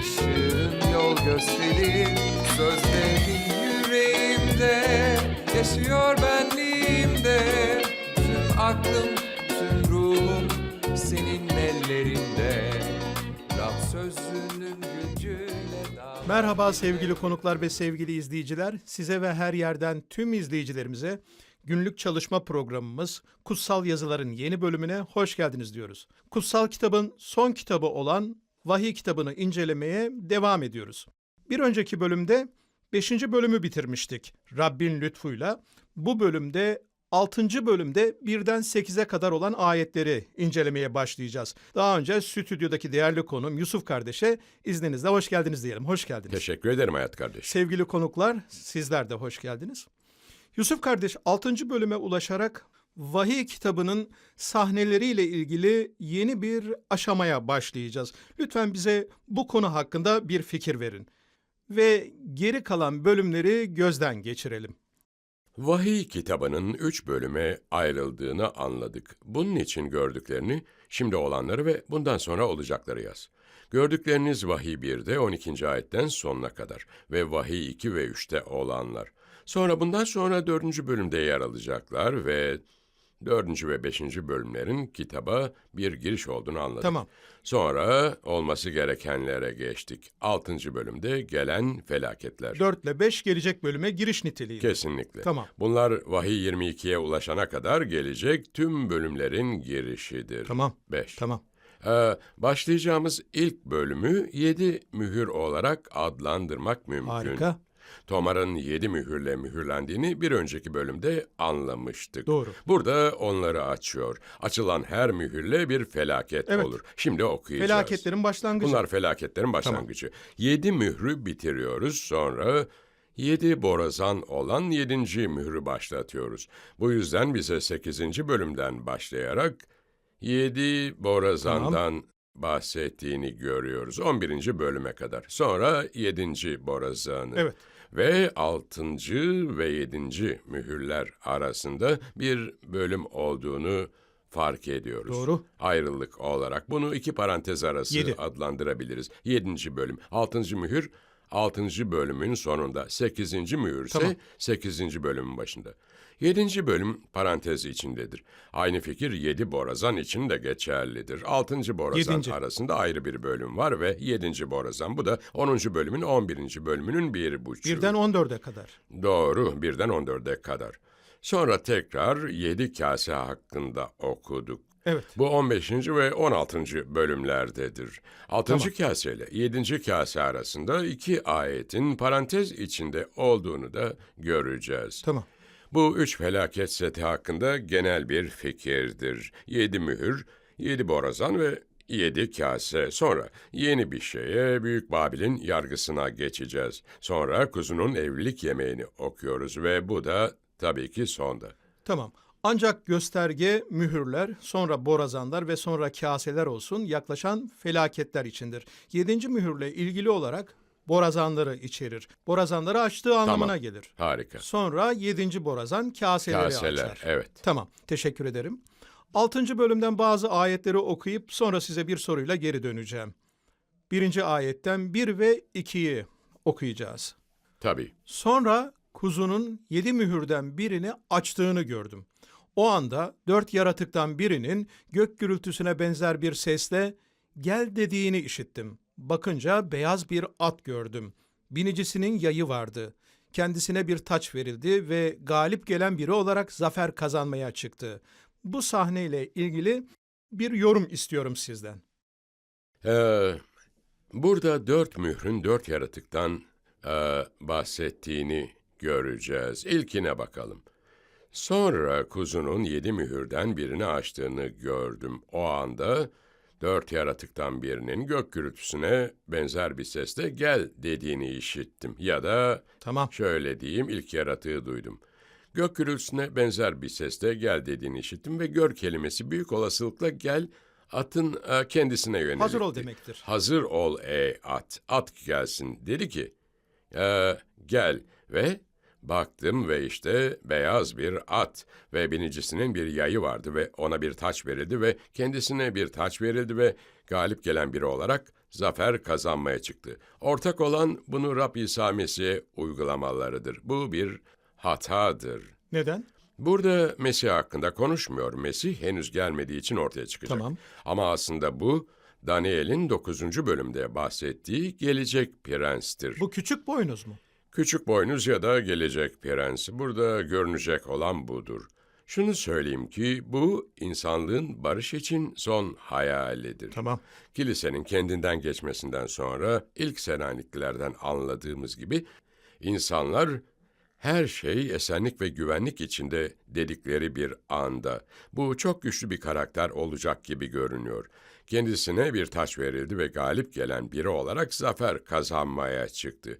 ışığın yol gösterir Sözlerin yüreğimde yaşıyor benliğimde Tüm aklım, tüm ruhum senin ellerinde Rab sözünün gücüyle Merhaba sevgili konuklar ve sevgili izleyiciler. Size ve her yerden tüm izleyicilerimize günlük çalışma programımız Kutsal Yazıların yeni bölümüne hoş geldiniz diyoruz. Kutsal kitabın son kitabı olan Vahiy kitabını incelemeye devam ediyoruz. Bir önceki bölümde 5. bölümü bitirmiştik Rabbin lütfuyla. Bu bölümde 6. bölümde birden 8'e kadar olan ayetleri incelemeye başlayacağız. Daha önce stüdyodaki değerli konum Yusuf kardeşe izninizle hoş geldiniz diyelim. Hoş geldiniz. Teşekkür ederim hayat kardeş. Sevgili konuklar, sizler de hoş geldiniz. Yusuf kardeş 6. bölüme ulaşarak Vahiy kitabının sahneleriyle ilgili yeni bir aşamaya başlayacağız. Lütfen bize bu konu hakkında bir fikir verin ve geri kalan bölümleri gözden geçirelim. Vahiy kitabının üç bölüme ayrıldığını anladık. Bunun için gördüklerini, şimdi olanları ve bundan sonra olacakları yaz. Gördükleriniz Vahiy 1'de 12. ayetten sonuna kadar ve Vahiy 2 ve 3'te olanlar. Sonra bundan sonra 4. bölümde yer alacaklar ve 4. ve 5. bölümlerin kitaba bir giriş olduğunu anladık. Tamam. Sonra olması gerekenlere geçtik. 6. bölümde gelen felaketler. 4 ile 5 gelecek bölüme giriş niteliği. Kesinlikle. Tamam. Bunlar Vahiy 22'ye ulaşana kadar gelecek tüm bölümlerin girişidir. Tamam. 5. Tamam. Ee, başlayacağımız ilk bölümü yedi mühür olarak adlandırmak mümkün. Harika. Tomar'ın yedi mühürle mühürlendiğini bir önceki bölümde anlamıştık. Doğru. Burada onları açıyor. Açılan her mühürle bir felaket Evet. olur. Şimdi okuyacağız. Felaketlerin başlangıcı. Bunlar felaketlerin başlangıcı. Yedi mührü bitiriyoruz. Sonra yedi borazan olan yedinci mührü başlatıyoruz. Bu yüzden bize sekizinci bölümden başlayarak yedi borazandan bahsettiğini görüyoruz. On birinci bölüme kadar. Sonra yedinci borazanı. Evet. Ve altıncı ve yedinci mühürler arasında bir bölüm olduğunu fark ediyoruz. Doğru. Ayrılık olarak bunu iki parantez arası Yedi. adlandırabiliriz. Yedinci bölüm. Altıncı mühür, altıncı bölümün sonunda. Sekizinci mühür ise Tamam. sekizinci bölümün başında. Yedinci bölüm parantezi içindedir. Aynı fikir yedi borazan için de geçerlidir. Altıncı borazan Yedinci. arasında ayrı bir bölüm var ve yedinci borazan. Bu da onuncu bölümün on birinci bölümünün bir buçuğu. Birden 14'e kadar. Doğru, birden 14'e kadar. Sonra tekrar yedi kase hakkında okuduk. Evet. Bu 15. ve 16. bölümlerdedir. 6. Tamam. kase ile 7. kase arasında iki ayetin parantez içinde olduğunu da göreceğiz. Tamam. Bu üç felaket seti hakkında genel bir fikirdir. Yedi mühür, yedi borazan ve yedi kase. Sonra yeni bir şeye Büyük Babil'in yargısına geçeceğiz. Sonra kuzunun evlilik yemeğini okuyoruz ve bu da tabii ki sonda. Tamam. Ancak gösterge mühürler, sonra borazanlar ve sonra kaseler olsun yaklaşan felaketler içindir. Yedinci mühürle ilgili olarak borazanları içerir. Borazanları açtığı anlamına gelir. Harika. Sonra yedinci borazan kaseleri Kaseler, açar. evet. Tamam, teşekkür ederim. Altıncı bölümden bazı ayetleri okuyup sonra size bir soruyla geri döneceğim. Birinci ayetten bir ve ikiyi okuyacağız. Tabii. Sonra kuzunun yedi mühürden birini açtığını gördüm. O anda dört yaratıktan birinin gök gürültüsüne benzer bir sesle gel dediğini işittim. Bakınca beyaz bir at gördüm. Binicisinin yayı vardı. Kendisine bir taç verildi ve galip gelen biri olarak zafer kazanmaya çıktı. Bu sahneyle ilgili bir yorum istiyorum sizden. Ee, burada dört mührün dört yaratıktan e, bahsettiğini göreceğiz. İlkine bakalım. Sonra kuzunun yedi mühürden birini açtığını gördüm. O anda Dört yaratıktan birinin gök gürültüsüne benzer bir sesle gel dediğini işittim. Ya da Tamam. şöyle diyeyim ilk yaratığı duydum. Gök gürültüsüne benzer bir sesle gel dediğini işittim ve gör kelimesi büyük olasılıkla gel atın e, kendisine yönelikti. Hazır ol demektir. Hazır ol ey at, at gelsin. Dedi ki, "Ee, gel ve baktım ve işte beyaz bir at ve binicisinin bir yayı vardı ve ona bir taç verildi ve kendisine bir taç verildi ve galip gelen biri olarak zafer kazanmaya çıktı. Ortak olan bunu Rab İsa Mesih'e uygulamalarıdır. Bu bir hatadır. Neden? Burada Mesih hakkında konuşmuyor. Mesih henüz gelmediği için ortaya çıkacak. Tamam. Ama aslında bu Daniel'in 9. bölümde bahsettiği gelecek prenstir. Bu küçük boynuz mu? Küçük boynuz ya da gelecek prens. Burada görünecek olan budur. Şunu söyleyeyim ki bu insanlığın barış için son hayalidir. Tamam. Kilisenin kendinden geçmesinden sonra ilk Selaniklilerden anladığımız gibi insanlar her şey esenlik ve güvenlik içinde dedikleri bir anda. Bu çok güçlü bir karakter olacak gibi görünüyor. Kendisine bir taç verildi ve galip gelen biri olarak zafer kazanmaya çıktı.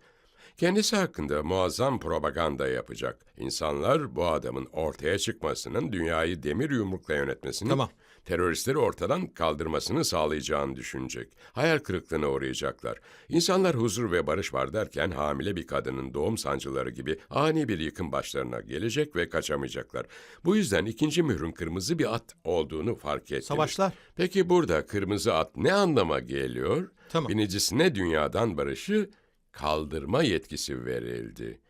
Kendisi hakkında muazzam propaganda yapacak. İnsanlar bu adamın ortaya çıkmasının dünyayı demir yumrukla yönetmesini Tamam. teröristleri ortadan kaldırmasını sağlayacağını düşünecek. Hayal kırıklığına uğrayacaklar. İnsanlar huzur ve barış var derken hamile bir kadının doğum sancıları gibi ani bir yıkım başlarına gelecek ve kaçamayacaklar. Bu yüzden ikinci mührün kırmızı bir at olduğunu fark ettiniz. Savaşlar. Peki burada kırmızı at ne anlama geliyor? Tamam. Binicisine dünyadan barışı kaldırma yetkisi verildi.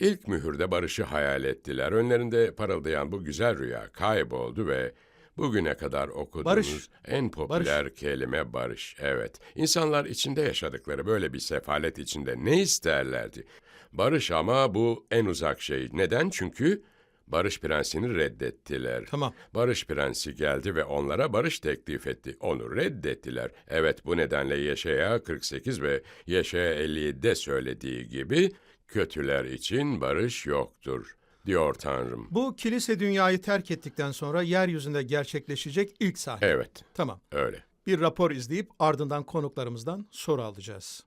İlk mühürde barışı hayal ettiler. Önlerinde parıldayan bu güzel rüya kayboldu ve bugüne kadar okuduğunuz Barış. en popüler kelime barış. Evet, insanlar içinde yaşadıkları böyle bir sefalet içinde ne isterlerdi? Barış ama bu en uzak şey. Neden? Çünkü barış prensini reddettiler. Tamam. Barış Prensi geldi ve onlara barış teklif etti. Onu reddettiler. Evet bu nedenle Yeşaya 48 ve Yeşaya 57'de söylediği gibi kötüler için barış yoktur diyor Tanrım. Bu kilise dünyayı terk ettikten sonra yeryüzünde gerçekleşecek ilk sahne. Evet Tamam. öyle. Bir rapor izleyip ardından konuklarımızdan soru alacağız.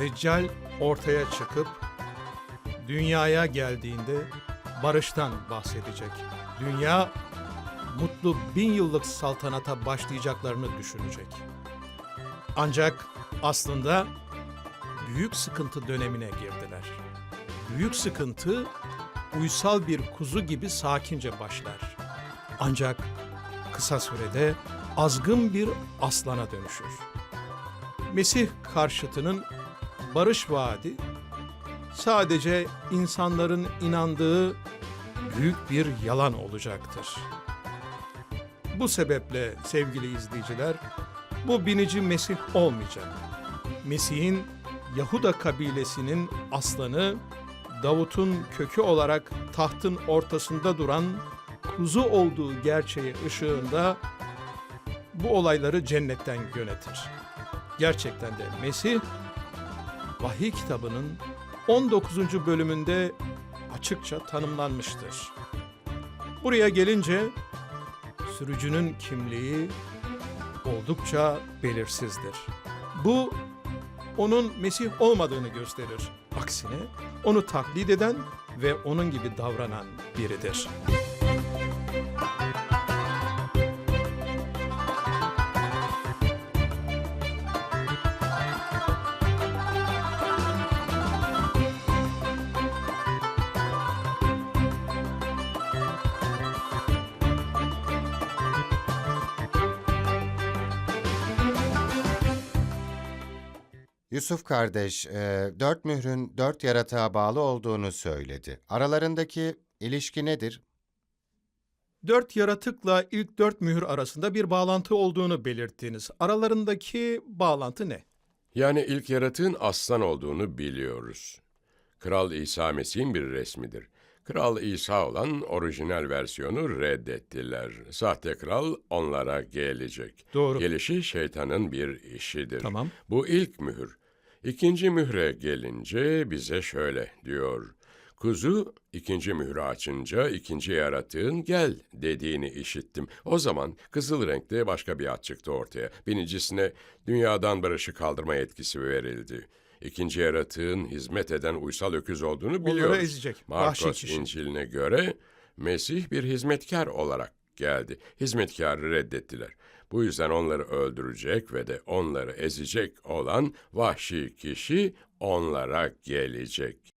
Deccal ortaya çıkıp dünyaya geldiğinde barıştan bahsedecek. Dünya mutlu bin yıllık saltanata başlayacaklarını düşünecek. Ancak aslında büyük sıkıntı dönemine girdiler. Büyük sıkıntı uysal bir kuzu gibi sakince başlar. Ancak kısa sürede azgın bir aslana dönüşür. Mesih karşıtının barış vaadi sadece insanların inandığı büyük bir yalan olacaktır. Bu sebeple sevgili izleyiciler, bu binici Mesih olmayacak. Mesih'in Yahuda kabilesinin aslanı, Davut'un kökü olarak tahtın ortasında duran kuzu olduğu gerçeği ışığında bu olayları cennetten yönetir. Gerçekten de Mesih, vahiy kitabının 19. bölümünde açıkça tanımlanmıştır. Buraya gelince sürücünün kimliği oldukça belirsizdir. Bu onun Mesih olmadığını gösterir. Aksine onu taklit eden ve onun gibi davranan biridir. Yusuf kardeş, e, dört mührün dört yaratığa bağlı olduğunu söyledi. Aralarındaki ilişki nedir? Dört yaratıkla ilk dört mühür arasında bir bağlantı olduğunu belirttiniz. Aralarındaki bağlantı ne? Yani ilk yaratığın aslan olduğunu biliyoruz. Kral İsa Mesih'in bir resmidir. Kral İsa olan orijinal versiyonu reddettiler. Sahte kral onlara gelecek. Doğru. Gelişi şeytanın bir işidir. Tamam. Bu ilk mühür. İkinci mühre gelince bize şöyle diyor. Kuzu ikinci mührü açınca ikinci yaratığın gel dediğini işittim. O zaman kızıl renkte başka bir at çıktı ortaya. Birincisine dünyadan barışı kaldırma yetkisi verildi. İkinci yaratığın hizmet eden uysal öküz olduğunu biliyoruz. Markos. İncil'ine göre Mesih bir hizmetkar olarak geldi. Hizmetkarı reddettiler. Bu yüzden onları öldürecek ve de onları ezecek olan vahşi kişi onlara gelecek.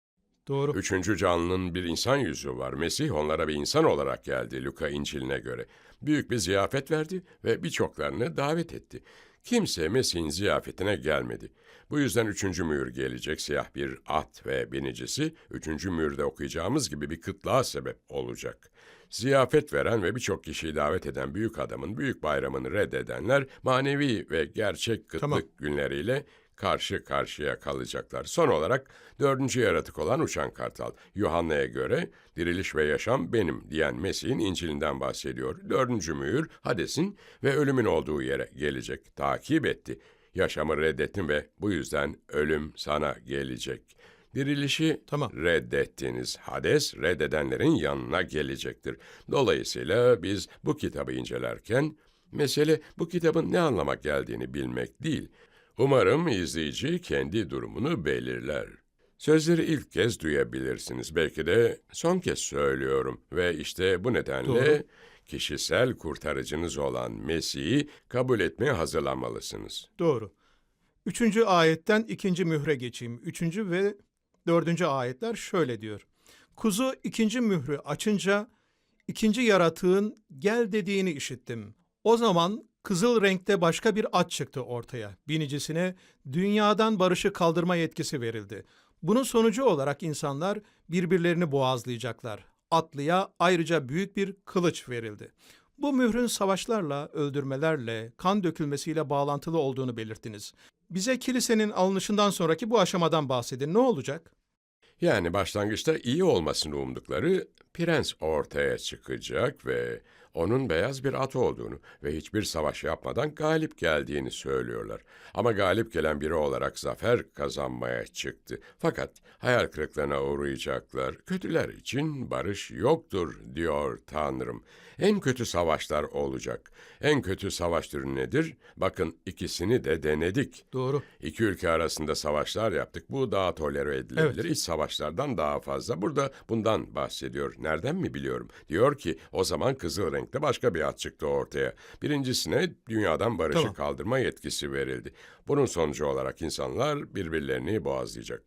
Doğru. Üçüncü canlının bir insan yüzü var. Mesih onlara bir insan olarak geldi Luka İncil'ine göre. Büyük bir ziyafet verdi ve birçoklarını davet etti. Kimse Mesih'in ziyafetine gelmedi. Bu yüzden üçüncü mühür gelecek siyah bir at ve binicisi, üçüncü mühürde okuyacağımız gibi bir kıtlığa sebep olacak. Ziyafet veren ve birçok kişiyi davet eden büyük adamın büyük bayramını reddedenler manevi ve gerçek kıtlık Tamam. günleriyle karşı karşıya kalacaklar. Son olarak dördüncü yaratık olan uçan kartal. Yuhanna'ya göre diriliş ve yaşam benim diyen Mesih'in İncil'inden bahsediyor. Dördüncü mühür Hades'in ve ölümün olduğu yere gelecek. Takip etti. Yaşamı reddettin ve bu yüzden ölüm sana gelecek. Dirilişi Tamam. reddettiniz. Hades reddedenlerin yanına gelecektir. Dolayısıyla biz bu kitabı incelerken mesele bu kitabın ne anlama geldiğini bilmek değil. Umarım izleyici kendi durumunu belirler. Sözleri ilk kez duyabilirsiniz. Belki de son kez söylüyorum ve işte bu nedenle Doğru. kişisel kurtarıcınız olan Mesih'i kabul etmeye hazırlanmalısınız. Doğru. Üçüncü ayetten ikinci mühre geçeyim. Üçüncü ve dördüncü ayetler şöyle diyor. Kuzu ikinci mührü açınca ikinci yaratığın gel dediğini işittim. O zaman kızıl renkte başka bir at çıktı ortaya. Binicisine dünyadan barışı kaldırma yetkisi verildi. Bunun sonucu olarak insanlar birbirlerini boğazlayacaklar. Atlıya ayrıca büyük bir kılıç verildi. Bu mührün savaşlarla, öldürmelerle, kan dökülmesiyle bağlantılı olduğunu belirttiniz. Bize kilisenin alınışından sonraki bu aşamadan bahsedin. Ne olacak? Yani başlangıçta iyi olmasını umdukları prens ortaya çıkacak ve onun beyaz bir at olduğunu ve hiçbir savaş yapmadan galip geldiğini söylüyorlar. Ama galip gelen biri olarak zafer kazanmaya çıktı. Fakat hayal kırıklığına uğrayacaklar. Kötüler için barış yoktur diyor Tanrım. En kötü savaşlar olacak. En kötü savaş türü nedir? Bakın ikisini de denedik. Doğru. İki ülke arasında savaşlar yaptık. Bu daha tolere edilebilir. Evet. İç savaşlardan daha fazla. Burada bundan bahsediyor. Nereden mi biliyorum? Diyor ki o zaman kızıl renkte başka bir at çıktı ortaya. Birincisine dünyadan barışı Tamam. kaldırma yetkisi verildi. Bunun sonucu olarak insanlar birbirlerini boğazlayacak.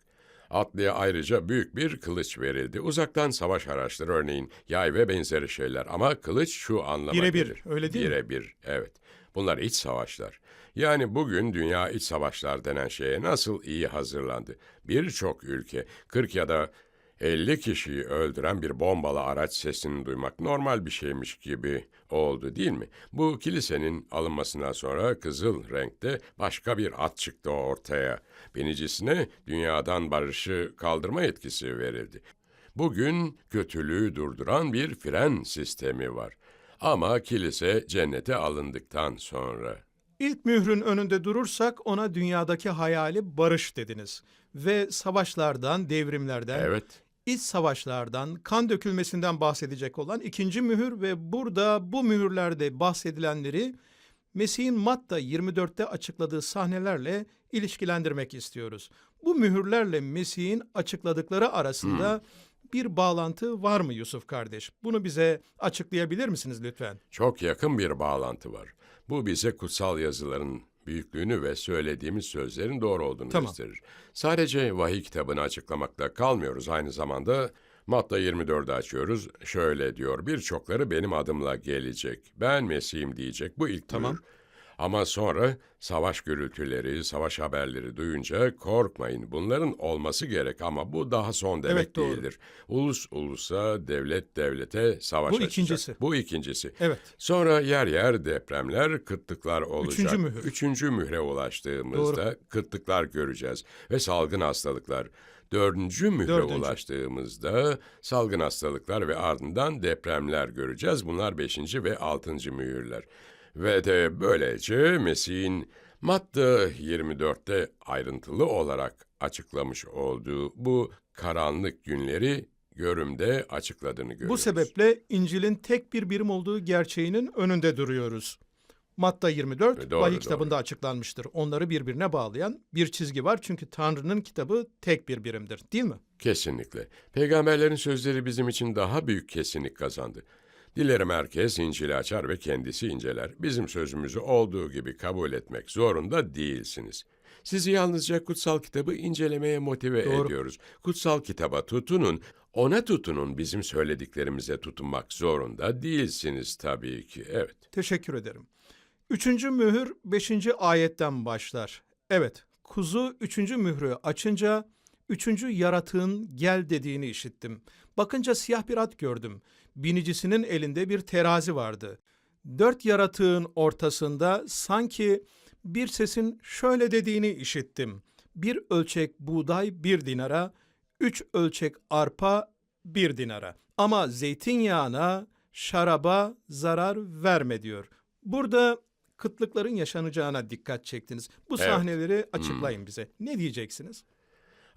Atlıya ayrıca büyük bir kılıç verildi. Uzaktan savaş araçları örneğin yay ve benzeri şeyler ama kılıç şu anlama Birebir, gelir. öyle değil mi? Birebir, evet. Bunlar iç savaşlar. Yani bugün dünya iç savaşlar denen şeye nasıl iyi hazırlandı? Birçok ülke 40 ya da 50 kişiyi öldüren bir bombalı araç sesini duymak normal bir şeymiş gibi oldu değil mi? Bu kilisenin alınmasından sonra kızıl renkte başka bir at çıktı ortaya. Binicisine dünyadan barışı kaldırma yetkisi verildi. Bugün kötülüğü durduran bir fren sistemi var. Ama kilise cennete alındıktan sonra İlk mührün önünde durursak ona dünyadaki hayali barış dediniz. Ve savaşlardan, devrimlerden, evet iç savaşlardan, kan dökülmesinden bahsedecek olan ikinci mühür ve burada bu mühürlerde bahsedilenleri Mesih'in Matta 24'te açıkladığı sahnelerle ilişkilendirmek istiyoruz. Bu mühürlerle Mesih'in açıkladıkları arasında bir bağlantı var mı Yusuf kardeş? Bunu bize açıklayabilir misiniz lütfen? Çok yakın bir bağlantı var. Bu bize kutsal yazıların büyüklüğünü ve söylediğimiz sözlerin doğru olduğunu Tamam. gösterir. Sadece vahiy kitabını açıklamakla kalmıyoruz. Aynı zamanda Matta 24'ü açıyoruz. Şöyle diyor, birçokları benim adımla gelecek. Ben Mesih'im diyecek. Bu ilk Tamam. mühür. Ama sonra savaş gürültüleri, savaş haberleri duyunca korkmayın. Bunların olması gerek ama bu daha son demek Evet, doğru. değildir. Ulus ulusa, devlet devlete savaş Bu açacak. ikincisi. Bu ikincisi. Evet. Sonra yer yer depremler, kıtlıklar olacak. Üçüncü mühür. Üçüncü mühre ulaştığımızda kıtlıklar göreceğiz ve salgın hastalıklar. Dördüncü mühre Dördüncü. ulaştığımızda salgın hastalıklar ve ardından depremler göreceğiz. Bunlar beşinci ve altıncı mühürler. Ve de böylece Mesih'in Matta 24'te ayrıntılı olarak açıklamış olduğu bu karanlık günleri görümde açıkladığını görüyoruz. Bu sebeple İncil'in tek bir birim olduğu gerçeğinin önünde duruyoruz. Matta 24 E, doğru, vahiy doğru. kitabında açıklanmıştır. Onları birbirine bağlayan bir çizgi var çünkü Tanrı'nın kitabı tek bir birimdir değil mi? Kesinlikle. Peygamberlerin sözleri bizim için daha büyük kesinlik kazandı. Dilerim herkes İncil'i açar ve kendisi inceler. Bizim sözümüzü olduğu gibi kabul etmek zorunda değilsiniz. Sizi yalnızca kutsal kitabı incelemeye motive Doğru. ediyoruz. Kutsal kitaba tutunun, ona tutunun bizim söylediklerimize tutunmak zorunda değilsiniz tabii ki. Evet. Teşekkür ederim. Üçüncü mühür beşinci ayetten başlar. Evet, kuzu üçüncü mührü açınca üçüncü yaratığın gel dediğini işittim. Bakınca siyah bir at gördüm. Binicisinin elinde bir terazi vardı. Dört yaratığın ortasında sanki bir sesin şöyle dediğini işittim. Bir ölçek buğday bir dinara, üç ölçek arpa bir dinara. Ama zeytinyağına, şaraba zarar verme diyor. Burada kıtlıkların yaşanacağına dikkat çektiniz. Bu Evet. sahneleri açıklayın bize. Ne diyeceksiniz?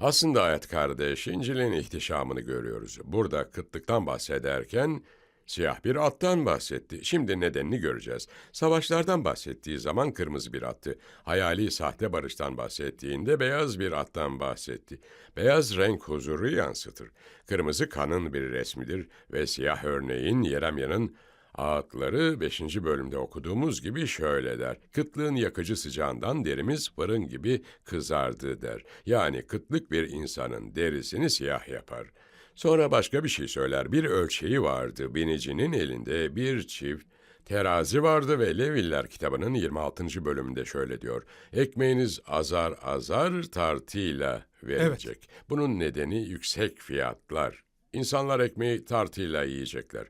Aslında hayat kardeş, İncil'in ihtişamını görüyoruz. Burada kıtlıktan bahsederken siyah bir attan bahsetti. Şimdi nedenini göreceğiz. Savaşlardan bahsettiği zaman kırmızı bir attı. Hayali sahte barıştan bahsettiğinde beyaz bir attan bahsetti. Beyaz renk huzuru yansıtır. Kırmızı kanın bir resmidir ve siyah örneğin Yeremya'nın Ağıtları 5. bölümde okuduğumuz gibi şöyle der. Kıtlığın yakıcı sıcağından derimiz fırın gibi kızardı der. Yani kıtlık bir insanın derisini siyah yapar. Sonra başka bir şey söyler. Bir ölçeği vardı. Binicinin elinde bir çift terazi vardı ve Leviller kitabının 26. bölümünde şöyle diyor. Ekmeğiniz azar azar tartıyla verilecek. Bunun nedeni yüksek fiyatlar. İnsanlar ekmeği tartıyla yiyecekler.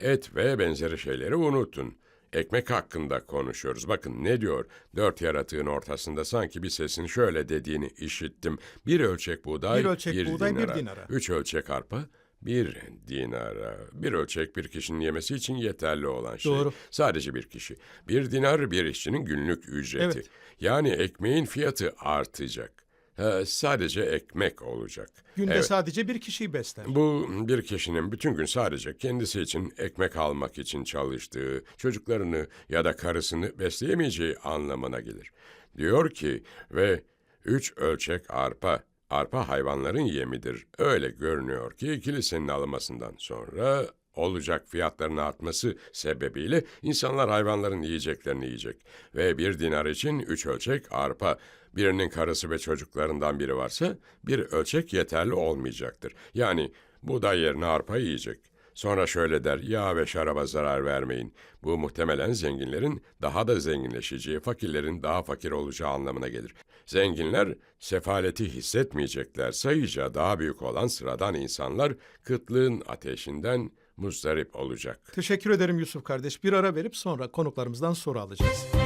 Et ve benzeri şeyleri unutun. Ekmek hakkında konuşuyoruz. Bakın ne diyor? Dört yaratığın ortasında sanki bir sesin şöyle dediğini işittim. Bir ölçek buğday, Bir ölçek buğday, bir dinara. Üç ölçek arpa, bir dinara. Bir ölçek bir kişinin yemesi için yeterli olan şey. Doğru. Sadece bir kişi. Bir dinar bir işçinin günlük ücreti. Evet. Yani ekmeğin fiyatı artacak. Ha, sadece ekmek olacak. Günde Evet. sadece bir kişiyi besler. Bu bir kişinin bütün gün sadece kendisi için ekmek almak için çalıştığı, çocuklarını ya da karısını besleyemeyeceği anlamına gelir. Diyor ki ve üç ölçek arpa, arpa hayvanların yemidir. Öyle görünüyor ki kilisenin alınmasından sonra olacak fiyatların artması sebebiyle insanlar hayvanların yiyeceklerini yiyecek. Ve bir dinar için üç ölçek arpa, birinin karısı ve çocuklarından biri varsa bir ölçek yeterli olmayacaktır. Yani buğday yerine arpa yiyecek. Sonra şöyle der, yağ ve şaraba zarar vermeyin. Bu muhtemelen zenginlerin daha da zenginleşeceği, fakirlerin daha fakir olacağı anlamına gelir. Zenginler sefaleti hissetmeyecekler. Sayıca daha büyük olan sıradan insanlar kıtlığın ateşinden muzdarip olacak. Teşekkür ederim Yusuf kardeş. Bir ara verip sonra konuklarımızdan soru alacağız.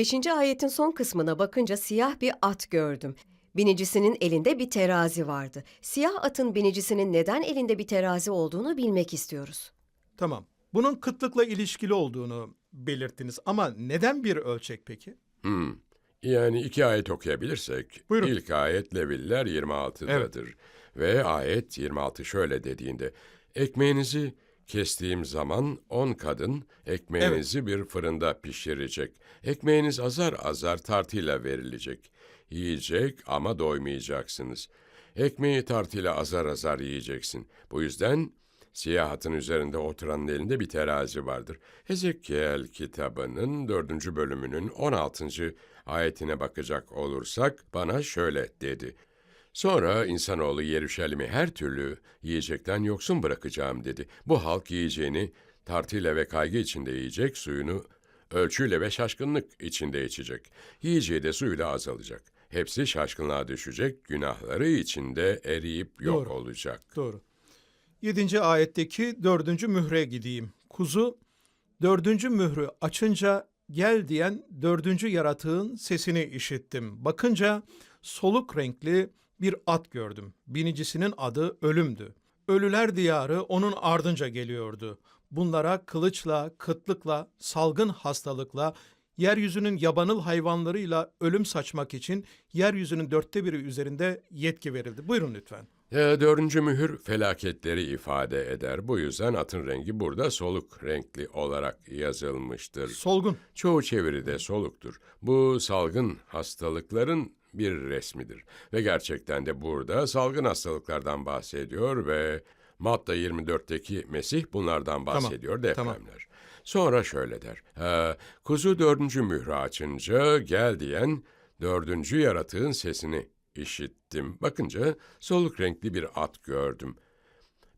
Beşinci ayetin son kısmına bakınca siyah bir at gördüm. Binicisinin elinde bir terazi vardı. Siyah atın binicisinin neden elinde bir terazi olduğunu bilmek istiyoruz. Tamam. Bunun kıtlıkla ilişkili olduğunu belirttiniz ama neden bir ölçek peki? Hmm. Yani iki ayet okuyabilirsek, Buyurun. ilk ayet Leviller 26'dadır. Ve ayet 26 şöyle dediğinde, ekmeğinizi kestiğim zaman on kadın ekmeğinizi bir fırında pişirecek. Ekmeğiniz azar azar tartıyla verilecek. Yiyecek ama doymayacaksınız. Ekmeği tartıyla azar azar yiyeceksin. Bu yüzden Siyah atın üzerinde oturanın elinde bir terazi vardır. Ezekiel kitabının dördüncü bölümünün 16. ayetine bakacak olursak bana şöyle dedi. Sonra insanoğlu Yeruşalim'i her türlü yiyecekten yoksun bırakacağım dedi. Bu halk yiyeceğini tartıyla ve kaygı içinde yiyecek, suyunu ölçüyle ve şaşkınlık içinde içecek. Yiyeceği de suyu da azalacak. Hepsi şaşkınlığa düşecek, günahları içinde eriyip yok Doğru. olacak. Doğru. Yedinci ayetteki dördüncü mühre gideyim. Kuzu dördüncü mührü açınca Gel diyen dördüncü yaratığın sesini işittim. Bakınca soluk renkli bir at gördüm. Binicisinin adı Ölüm'dü. Ölüler diyarı onun ardınca geliyordu. Bunlara kılıçla, kıtlıkla, salgın hastalıkla, yeryüzünün yabanıl hayvanlarıyla ölüm saçmak için yeryüzünün dörtte biri üzerinde yetki verildi. Buyurun lütfen. E, dördüncü mühür felaketleri ifade eder. Bu yüzden atın rengi burada soluk renkli olarak yazılmıştır. Solgun. Çoğu çeviride soluktur. Bu salgın hastalıkların bir resmidir. Ve gerçekten de burada salgın hastalıklardan bahsediyor ve Matta 24'teki Mesih bunlardan bahsediyor tamam. depremler. Sonra şöyle der. "Ee, kuzu dördüncü mührü açınca gel diyen dördüncü yaratığın sesini işittim. Bakınca soluk renkli bir at gördüm.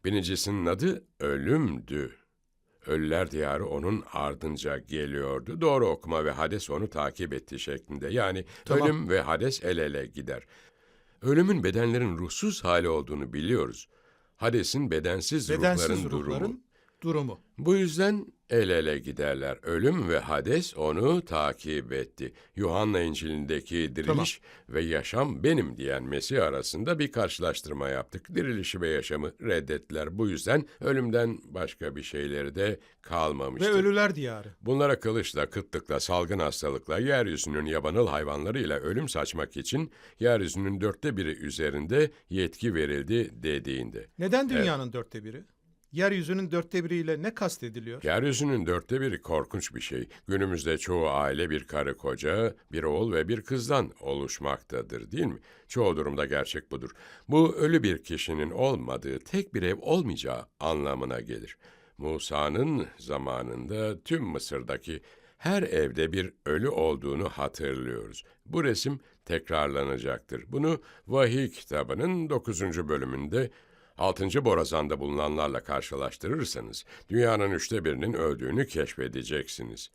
Binicisinin adı Ölüm'dü. Ölüler diyarı onun ardınca geliyordu. Doğru okuma ve Hades onu takip etti şeklinde. Yani Tamam. ölüm ve Hades el ele gider. Ölümün bedenlerin ruhsuz hali olduğunu biliyoruz. Hades'in bedensiz, Bedensiz ruhların ruhların durumu. Bu yüzden el ele giderler. Ölüm ve Hades onu takip etti. Yuhanna İncil'indeki diriliş ve yaşam benim diyen Mesih arasında bir karşılaştırma yaptık. Dirilişi ve yaşamı reddettiler. Bu yüzden ölümden başka bir şeyleri de Ve kalmamıştır. ölüler diyarı. Bunlara kılıçla, kıtlıkla, salgın hastalıkla, yeryüzünün yabanıl hayvanlarıyla ölüm saçmak için yeryüzünün dörtte biri üzerinde yetki verildi dediğinde. Neden dünyanın dörtte biri? Yeryüzünün dörtte biriyle ne kastediliyor? Yeryüzünün dörtte biri korkunç bir şey. Günümüzde çoğu aile bir karı koca, bir oğul ve bir kızdan oluşmaktadır değil mi? Çoğu durumda gerçek budur. Bu ölü bir kişinin olmadığı, tek bir ev olmayacağı anlamına gelir. Musa'nın zamanında tüm Mısır'daki her evde bir ölü olduğunu hatırlıyoruz. Bu resim tekrarlanacaktır. Bunu Vahiy kitabının 9. bölümünde 6. borazanda bulunanlarla karşılaştırırsanız dünyanın üçte birinin öldüğünü keşfedeceksiniz.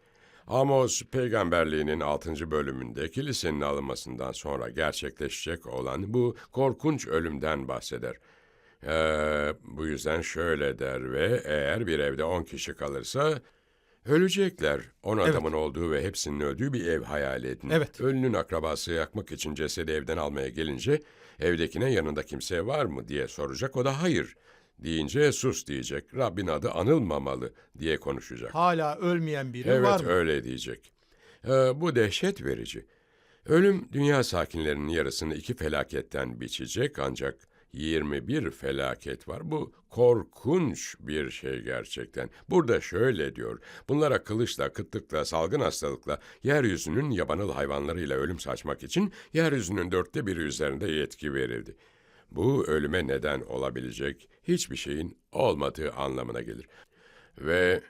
Amos peygamberliğinin 6. bölümünde kilisenin alınmasından sonra gerçekleşecek olan bu korkunç ölümden bahseder. Ee, bu yüzden şöyle der ve eğer bir evde 10 kişi kalırsa ölecekler. 10 adamın olduğu ve hepsinin öldüğü bir ev hayal edin. Evet. Ölünün akrabası yakmak için cesedi evden almaya gelince evdekine yanında kimse var mı diye soracak. O da hayır deyince sus diyecek. Rabbin adı anılmamalı diye konuşacak. Hala ölmeyen biri Evet var mı? öyle diyecek. Ee, bu dehşet verici. Ölüm dünya sakinlerinin yarısını iki felaketten biçecek ancak 21 felaket var. Bu korkunç bir şey gerçekten. Burada şöyle diyor. Bunlara kılıçla, kıtlıkla, salgın hastalıkla, yeryüzünün yabanıl hayvanlarıyla ölüm saçmak için yeryüzünün dörtte biri üzerinde yetki verildi. Bu ölüme neden olabilecek hiçbir şeyin olmadığı anlamına gelir. Ve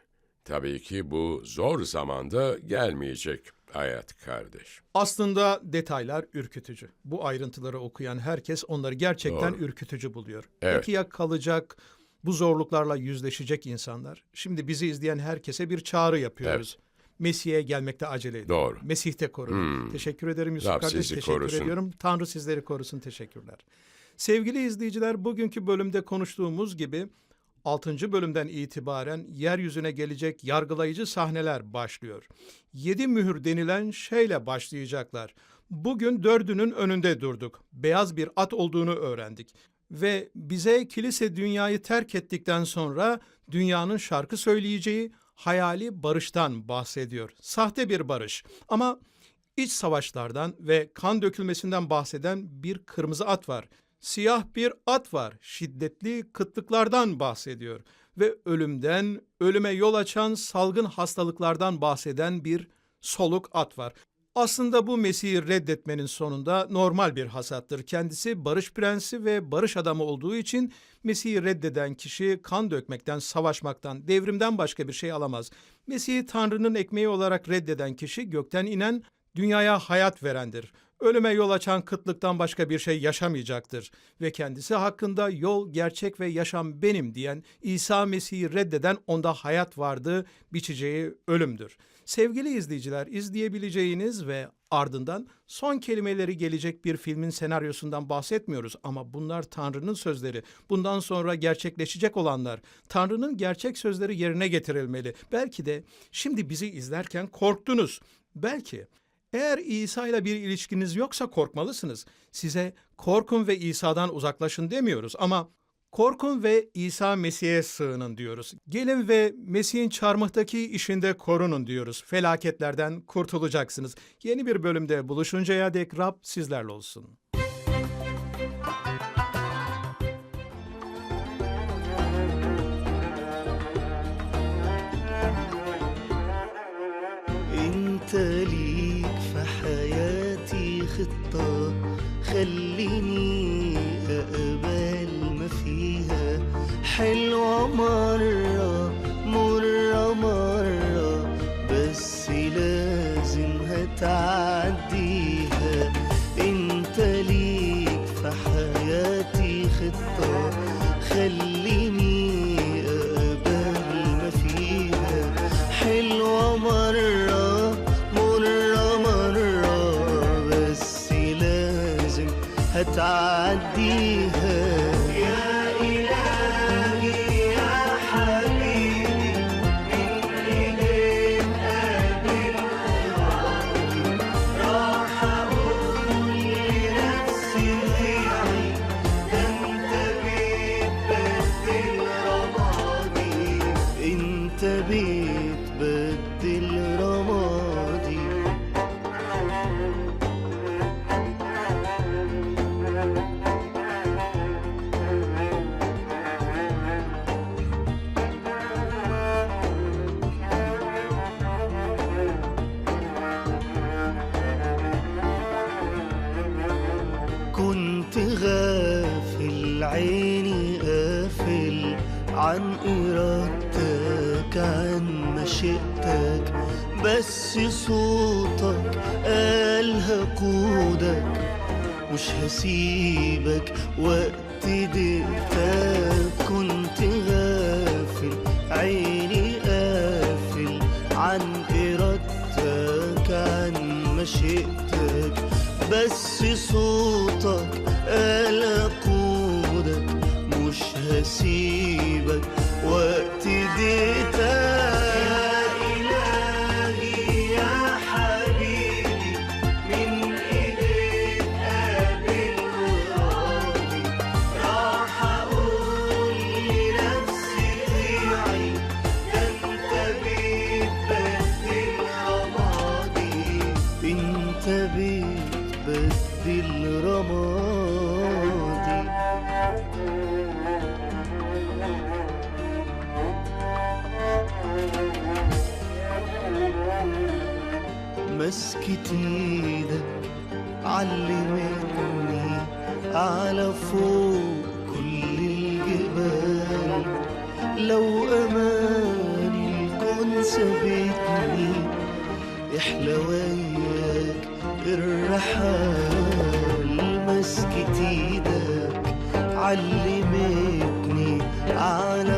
tabii ki bu zor zamanda gelmeyecek hayat kardeş. Aslında detaylar ürkütücü. Bu ayrıntıları okuyan herkes onları gerçekten Doğru. ürkütücü buluyor. Evet. Peki ya kalacak, bu zorluklarla yüzleşecek insanlar? Şimdi bizi izleyen herkese bir çağrı yapıyoruz. Mesih'e gelmekte acele edin. Doğru. Mesih'te korun. Hmm. Teşekkür ederim Yusuf Rab kardeş. Teşekkür korusun. ediyorum. Tanrı sizleri korusun. Teşekkürler. Sevgili izleyiciler, bugünkü bölümde konuştuğumuz gibi 6. bölümden itibaren yeryüzüne gelecek yargılayıcı sahneler başlıyor. Yedi mühür denilen şeyle başlayacaklar. Bugün dördünün önünde durduk. Beyaz bir at olduğunu öğrendik. Ve bize kilise dünyayı terk ettikten sonra dünyanın şarkı söyleyeceği hayali barıştan bahsediyor. Sahte bir barış ama iç savaşlardan ve kan dökülmesinden bahseden bir kırmızı at var. Siyah bir at var. Şiddetli kıtlıklardan bahsediyor ve ölümden, ölüme yol açan salgın hastalıklardan bahseden bir soluk at var. Aslında bu Mesih'i reddetmenin sonunda normal bir hasattır. Kendisi barış prensi ve barış adamı olduğu için Mesih'i reddeden kişi kan dökmekten, savaşmaktan, devrimden başka bir şey alamaz. Mesih'i Tanrı'nın ekmeği olarak reddeden kişi gökten inen dünyaya hayat verendir. ölüme yol açan kıtlıktan başka bir şey yaşamayacaktır ve kendisi hakkında yol, gerçek ve yaşam benim diyen İsa Mesih'i reddeden onda hayat vardı, biçeceği ölümdür. Sevgili izleyiciler, izleyebileceğiniz ve ardından son kelimeleri gelecek bir filmin senaryosundan bahsetmiyoruz ama bunlar Tanrı'nın sözleri. Bundan sonra gerçekleşecek olanlar. Tanrı'nın gerçek sözleri yerine getirilmeli. Belki de şimdi bizi izlerken korktunuz. Belki eğer İsa ile bir ilişkiniz yoksa korkmalısınız. Size korkun ve İsa'dan uzaklaşın demiyoruz ama korkun ve İsa Mesih'e sığının diyoruz. Gelin ve Mesih'in çarmıhtaki işinde korunun diyoruz. Felaketlerden kurtulacaksınız. Yeni bir bölümde buluşuncaya dek Rab sizlerle olsun. Lady عن مشيئتك بس صوتك قال أقودك مش هسيبك. وقت ديتك مسكت إيدك علمتني على فوق كل الجبال. لو أماني الكون سابتني يحلى وياك الرحال مسكت إيدك. علمتني على